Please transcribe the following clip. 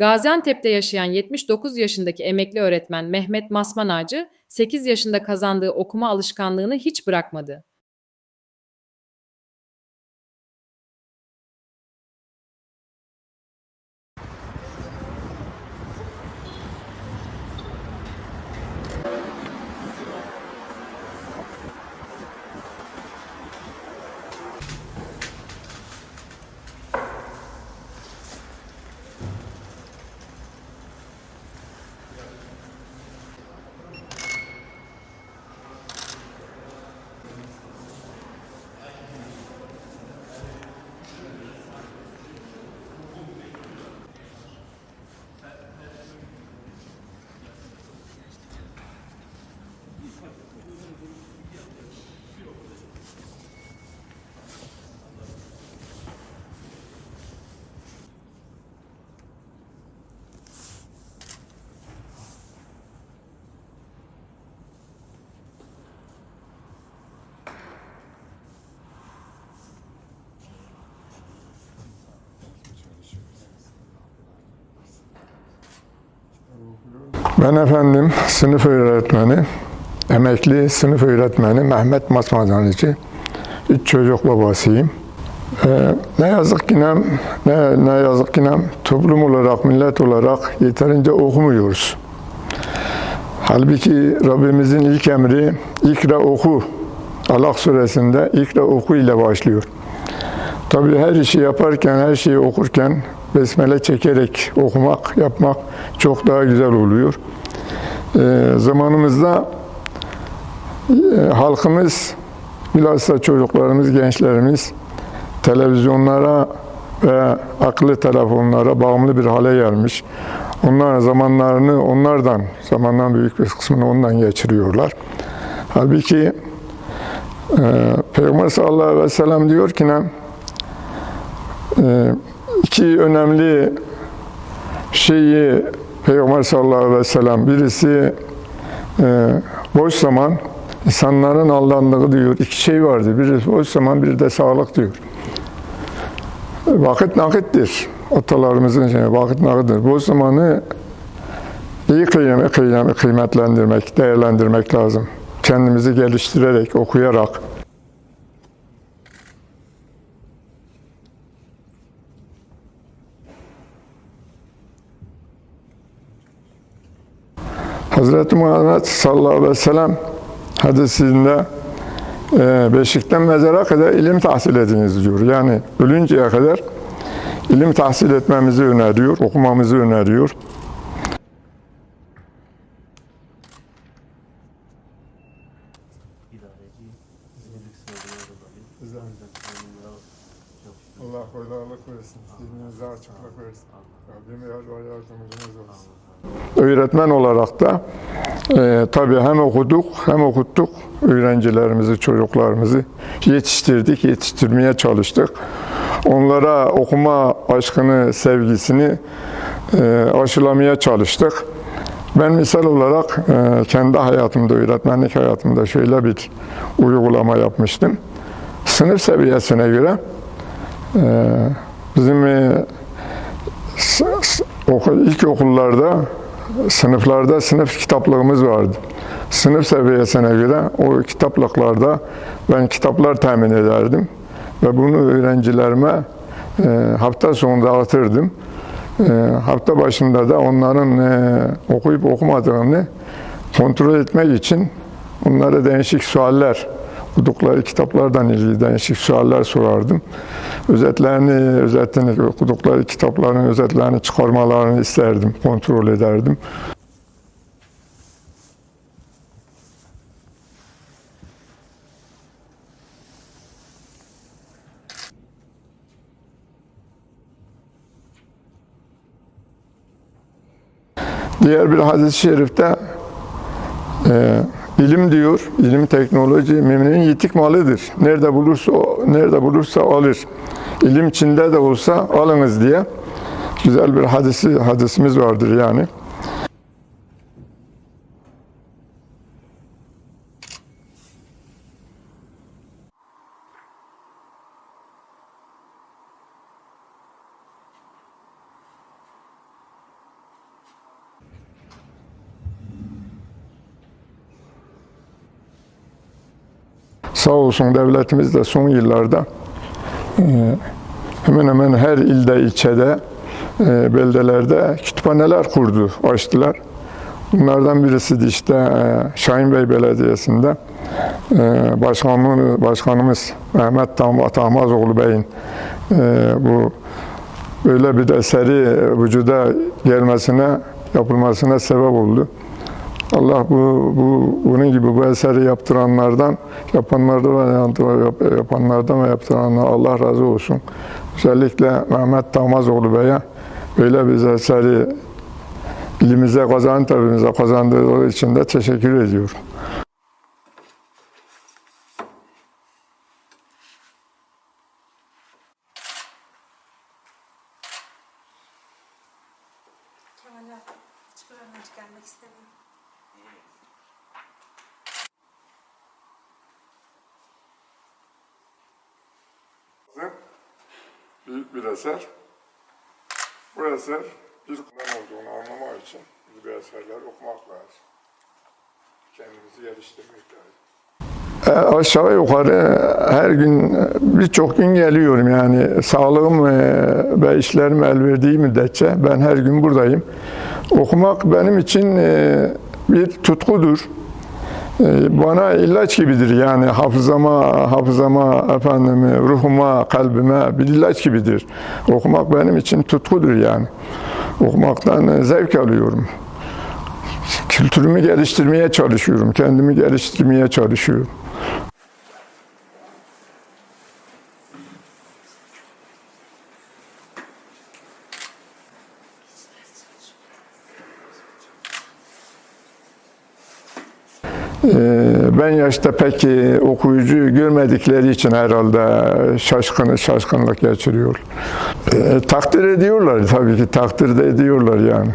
Gaziantep'te yaşayan 79 yaşındaki emekli öğretmen Mehmet Masmanacı, 8 yaşında kazandığı okuma alışkanlığını hiç bırakmadı. Ben efendim sınıf öğretmeni, emekli sınıf öğretmeni Mehmet Masmacancı. Üç çocuk babasıyım. Ee, ne yazık ki ne, ne, ne yazık ki ne, toplum olarak, millet olarak yeterince okumuyoruz. Halbuki Rabbimizin ilk emri ikra oku. Alak suresinde ikra oku ile başlıyor. Tabii her işi yaparken, her şeyi okurken besmele çekerek okumak, yapmak çok daha güzel oluyor. Ee, zamanımızda e, halkımız, bilhassa çocuklarımız, gençlerimiz televizyonlara ve akıllı telefonlara bağımlı bir hale gelmiş. Onlar zamanlarını onlardan, zamandan büyük bir kısmını ondan geçiriyorlar. Halbuki e, Peygamber sallallahu aleyhi ve sellem diyor ki ne? E, iki önemli şeyi Peygamber sallallahu aleyhi ve sellem birisi e, boş zaman insanların aldandığı diyor. İki şey vardı. Biri boş zaman, biri de sağlık diyor. Vakit nakittir. Atalarımızın şey, vakit nakittir. Boş zamanı iyi kıym kıym kıymetlendirmek, değerlendirmek lazım. Kendimizi geliştirerek, okuyarak, Hazreti Muhammed sallallahu aleyhi ve sellem hadisinde e, beşikten mezara kadar ilim tahsil ediniz diyor. Yani ölünceye kadar ilim tahsil etmemizi öneriyor, okumamızı öneriyor. Allah kolaylık versin, dininize açıklık versin. Rabbim yardımcınız olsun. Öğretmen olarak da e, tabii hem okuduk hem okuttuk öğrencilerimizi, çocuklarımızı yetiştirdik, yetiştirmeye çalıştık. Onlara okuma aşkını, sevgisini e, aşılamaya çalıştık. Ben misal olarak e, kendi hayatımda, öğretmenlik hayatımda şöyle bir uygulama yapmıştım. Sınıf seviyesine göre e, bizim e, ilk okullarda sınıflarda sınıf kitaplığımız vardı. Sınıf seviyesine göre o kitaplıklarda ben kitaplar temin ederdim ve bunu öğrencilerime e, hafta sonu dağıtırdım. E, hafta başında da onların e, okuyup okumadığını kontrol etmek için onlara değişik sualler okudukları kitaplardan ilgili değişik sualler sorardım. Özetlerini, özetini, okudukları kitapların özetlerini çıkarmalarını isterdim, kontrol ederdim. Diğer bir hadis-i şerifte e, ilim diyor, ilim teknoloji müminin yitik malıdır. Nerede bulursa nerede bulursa alır. İlim içinde de olsa alınız diye güzel bir hadisi hadisimiz vardır yani. Sağ olsun devletimiz de son yıllarda e, hemen hemen her ilde, ilçede, e, beldelerde kütüphaneler kurdu, açtılar. Bunlardan birisi de işte e, Şahin Bey Belediyesi'nde başkanımız, başkanımız Mehmet Tam Atamazoğlu Bey'in bu böyle bir eseri vücuda gelmesine, yapılmasına sebep oldu. Allah bu, bu bunun gibi bu eseri yaptıranlardan, yapanlardan ve yap- yapanlardan ve yaptıranlardan Allah razı olsun. Özellikle Mehmet Damazoğlu Bey'e böyle bir eseri ilimize kazan tabimize kazandığı için de teşekkür ediyorum. Kemal abi hiçbir öğrenci gelmek istemiyor. Büyük bir eser. Bu eser bir Kur'an olduğunu anlamak için bir eserler okumak lazım. Kendimizi geliştirmek lazım. E, aşağı yukarı her gün birçok gün geliyorum yani sağlığım e, ve işlerim el verdiği müddetçe ben her gün buradayım. Okumak benim için e, bir tutkudur. E, Bana ilaç gibidir yani hafızama, hafızama, efendim, ruhuma, kalbime bir ilaç gibidir. Okumak benim için tutkudur yani. Okumaktan zevk alıyorum. Kültürümü geliştirmeye çalışıyorum, kendimi geliştirmeye çalışıyorum. Ben yaşta pek e, okuyucu görmedikleri için herhalde şaşkın, şaşkınlık geçiriyor. Ee, takdir ediyorlar tabii ki, takdir de ediyorlar yani.